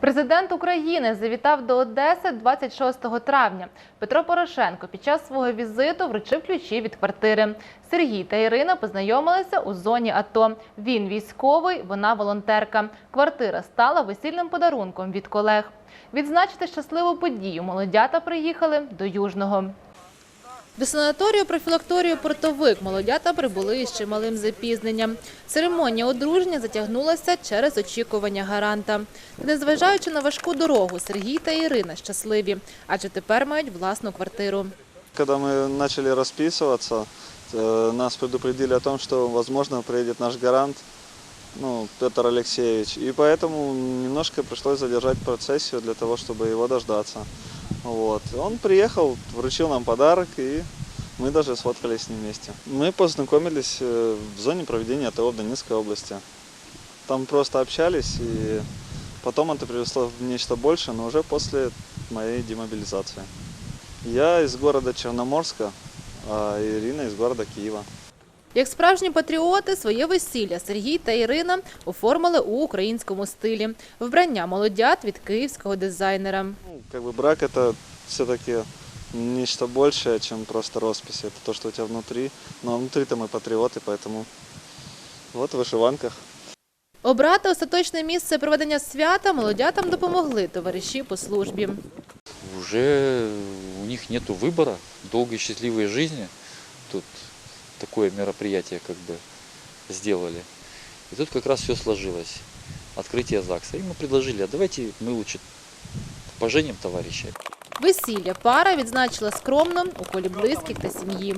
Президент України завітав до Одеси 26 травня. Петро Порошенко під час свого візиту вручив ключі від квартири. Сергій та Ірина познайомилися у зоні АТО. Він військовий, вона волонтерка. Квартира стала весільним подарунком від колег. Відзначити щасливу подію молодята приїхали до Южного. До санаторію профілакторію «Портовик» молодята прибули із чималим запізненням. Церемонія одруження затягнулася через очікування гаранта. Та незважаючи на важку дорогу, Сергій та Ірина щасливі, адже тепер мають власну квартиру. Когда мы начали расписываться, э, нас предупредили о том, что, возможно, приедет наш гарант, ну, Петр Алексеевич. И поэтому немножко пришлось задержать процессию для того, чтобы его дождаться. Вот. Он приехал, вручил нам подарок, и мы даже сфоткались с ним вместе. Мы познакомились э, в зоне проведения ТО в Донецкой области. Там просто общались, и потом это переросло в нечто большее, но уже после моей демобилизации. Я из города Черноморска, а Ирина из города Киева. Як справжні патріоти, своє весілля Сергій та Ірина оформили у українському стилі. Вбрання молодят від київського дизайнера. Ну, как бы брак это все-таки нечто большее, чем просто роспись. Это то, что у тебя внутри. Но внутри-то мы патриоты, поэтому вот в вышиванках. Обрати остаточне місце проведення свята молодятам допомогли товариші по службі. уже у них нет выбора, долгой счастливой жизни. Тут такое мероприятие как бы сделали. И тут как раз все сложилось. Открытие ЗАГСа. И мы предложили, а давайте мы лучше поженим товарища. Весілля пара відзначила скромно у колі близьких та сім'ї.